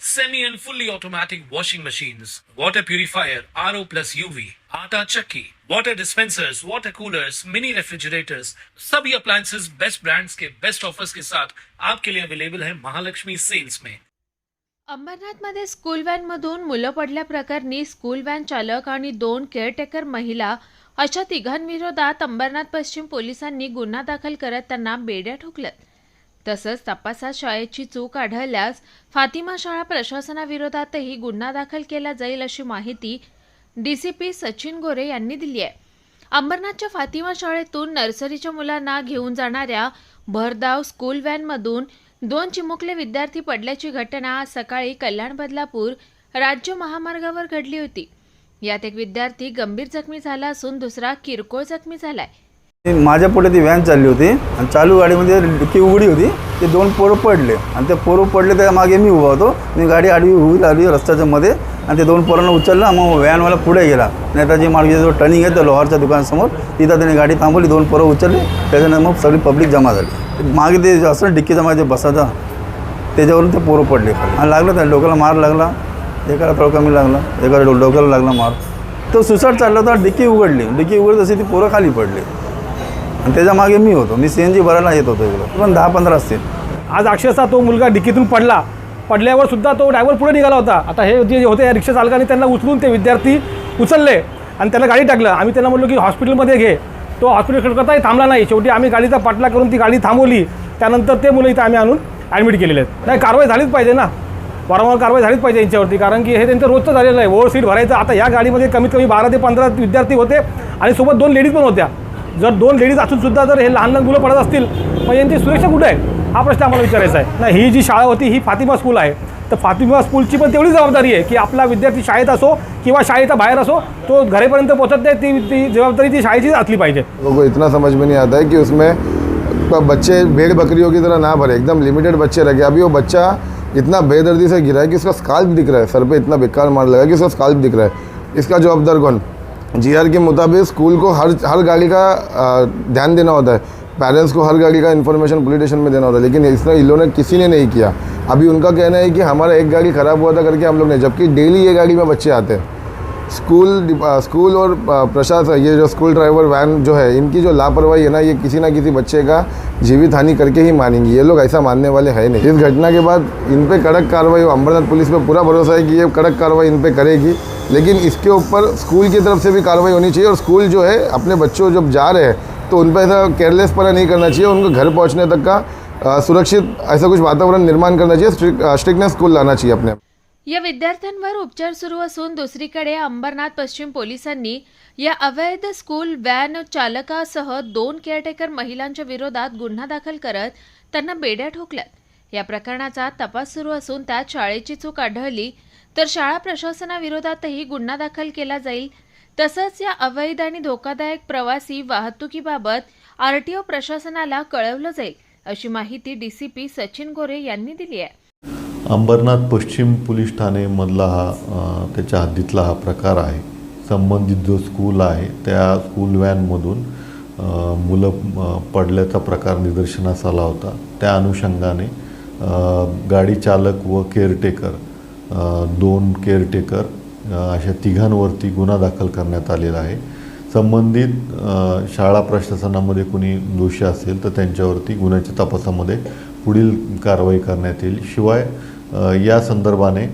semi and fully automatic washing machines, water purifier, RO plus UV, आटा चक्की, water dispensers, water coolers, mini refrigerators, सभी appliances. Best brands के best offers के साथ आपके लिए अवेलेबल है महालक्ष्मी सेल्स में अंबरनाथमध्ये स्कूल व्हॅनमधून मुलं पडल्याप्रकरणी स्कूल व्हॅन चालक आणि दोन केअरटेकर महिला अशा तिघांविरोधात अंबरनाथ पश्चिम पोलिसांनी गुन्हा दाखल करत त्यांना बेड्या ठोकल्यात. तसंच तपासात शाळेची चूक आढळल्यास फातिमा शाळा प्रशासनाविरोधातही गुन्हा दाखल केला जाईल अशी माहिती डीसीपी सचिन गोरे यांनी दिली आहे. अंबरनाथच्या फातिमा शाळेतून नर्सरीच्या मुलांना घेऊन जाणाऱ्या भरधाव स्कूल व्हॅनमधून दोन चिमुकले विद्यार्थी पडल्याची घटना आज सकाळी कल्याण बदलापूर राज्य महामार्गावर घडली होती. यात एक विद्यार्थी गंभीर जखमी झाला असून दुसरा किरकोळ जखमी झालाय. माझ्या पुढे ती व्हॅन चालली होती आणि चालू गाडीमध्ये डिक्की उघडी होती. ते दोन पोरं पडले. आणि ते पोरं पडले त्या मागे मी उभा होतो. मी गाडी आडवी उभी आली रस्त्याच्या मध्ये आणि ते दोन पोरांना उचललं मग व्हॅनवाला पुढे गेला. नेताजी मार्गे जो टर्निंग आहे त्या लोहारच्या दुकानासमोर तिथं त्याने गाडी थांबवली दोन पोरं उचलली. त्याच्यानंतर मग सगळी पब्लिक जमा झाली. मागे ते असं डिक्की जमा जे बसायचा त्याच्यावरून ते पोरं पडले. आणि लागलं त्या डोक्याला मार लागला. एकाला थोडं कमी लागला एकाला डो डोक्याला लागला मार. तो सुसाट चालला होता डिक्की उघडली. डिक्की उघडत तशी ती पोरं खाली पडली. आणि त्याच्यामागे मी होतो. मी सी एन जी भरायला येत होतो इकडं. पण दहा पंधरा असतील आज अक्षरशः तो मुलगा डिकीतून पडला. पडल्यावर सुद्धा तो ड्रायव्हर पुढे निघाला होता. आता हे जे होते या रिक्षा चालकाने त्यांना उचलून ते विद्यार्थी उचलले आणि त्याला गाडी टाकलं. आम्ही त्यांना म्हणलो की हॉस्पिटलमध्ये घे. तो हॉस्पिटल करताही थांबला नाही. शेवटी आम्ही गाडीचा पाठला करून ती गाडी थांबवली. त्यानंतर ते मुलं इथं आम्ही आणून ॲडमिट केलेले आहेत. नाही कारवाई झालीच पाहिजे ना. वारंवार कारवाई झालीच पाहिजे यांच्यावरती. कारण की हे त्यांचं रोजचं झालेलं आहे. ओव्हर सीट भरायचं. आता या गाडीमध्ये कमीत कमी बारा ते पंधरा विद्यार्थी होते आणि सोबत दोन लेडीज पण होत्या. जर दोन लेडीज असून सुद्धा जर हे लहान लहान मुलं पडत असतील मग यांची सुरक्षा कुठे आहे? हा प्रश्न आम्हाला विचारायचा आहे. नाही ही जी शाळा होती ही फातिमा स्कूल आहे. तर फातिमा स्कूलची पण तेवढी जबाबदारी आहे की आपला विद्यार्थी शाळेत असो किंवा शाळेचा बाहेर असो तो घरेपर्यंत पोहोचत नाही ती ती जबाबदारी ती शाळेचीच असली पाहिजे. लोगों इतना समझ में नहीं आता है कि उसमें बच्चे भेड़ बकरियों की तरह ना भरे एकदम लिमिटेड बच्चे रखे अभी वो बच्चा इतना बेदर्दी से गिरा है कि उसका स्काल्प दिख रहा है सर पे इतना बेकार मार लगा कि उसका स्काल्प दिख रहा है। इसका जवाबदार कौन? जीआर के मुताबिक स्कूल को हर हर गाड़ी का ध्यान देना होता है। पेरेंट्स को हर गाड़ी का इन्फॉर्मेशन पुलिस स्टेशन में देना होता है। लेकिन इसने इन लोगों ने किसी ने नहीं किया। अभी उनका कहना है कि हमारा एक गाड़ी ख़राब हुआ था करके हम लोग ने, जबकि डेली ये गाड़ी में बच्चे आते हैं। स्कूल स्कूल और प्रशासन, ये जो स्कूल ड्राइवर वैन जो है, इनकी जो लापरवाही है ना, ये किसी ना किसी बच्चे का जीवित हानि करके ही मानेंगी। ये लोग ऐसा मानने वाले हैं नहीं। इस घटना के बाद इन पे कड़क कार्रवाई अमरनाथ पुलिस पे पूरा भरोसा है कि ये कड़क कार्रवाई इन पे करेगी। लेकिन इसके ऊपर स्कूल की तरफ़ से भी कार्रवाई होनी चाहिए और स्कूल जो है, अपने बच्चों जब जा रहे हैं तो उन पर ऐसा केयरलेस पना नहीं करना चाहिए। उनको घर पहुँचने तक का सुरक्षित ऐसा कुछ वातावरण निर्माण करना चाहिए। स्ट्रिक स्ट्रिक्टनेस स्कूल लाना चाहिए अपने या विद्यार्थ्यांवर उपचार सुरू असून दुसरीकडे अंबरनाथ पश्चिम पोलिसांनी या अवैध स्कूल व्हॅन चालकासह दोन केअरटेकर महिलांच्या विरोधात गुन्हा दाखल करत त्यांना बेड्या ठोकल्यात. या प्रकरणाचा तपास सुरू असून त्यात शाळेची चूक आढळली तर शाळा प्रशासनाविरोधातही गुन्हा दाखल केला जाईल. तसंच या अवैध आणि धोकादायक प्रवासी वाहतुकीबाबत आरटीओ प्रशासनाला कळवलं जाईल अशी माहिती डीसीपी सचिन गोरे यांनी दिली आहे. अंबरनाथ पश्चिम पोलीस ठाणेमधला हा त्याच्या हद्दीतला हा प्रकार आहे. संबंधित जो स्कूल आहे त्या स्कूल व्हॅनमधून मुलं पडल्याचा प्रकार निदर्शनास आला होता. त्या अनुषंगाने गाडी चालक व केअरटेकर दोन केअरटेकर अशा तिघांवरती गुन्हा दाखल करण्यात आलेला आहे. संबंधित शाळा प्रशासनामध्ये कुणी दोषी असेल तर त्यांच्यावरती गुन्ह्याच्या तपासामध्ये पुढील कारवाई करण्यात येईल. शिवाय या संदर्भाने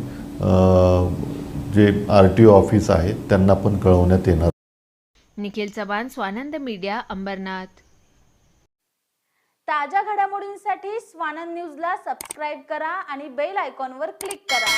जे आर टी ओ ऑफिस आहे त्यांना पण कळवण्यात येणार. निखिल चव्हाण स्वानंद मीडिया अंबरनाथ. ताज्या घडामोडींसाठी स्वानंद न्यूजला सबस्क्राईब करा आणि बेल आयकॉनवर क्लिक करा.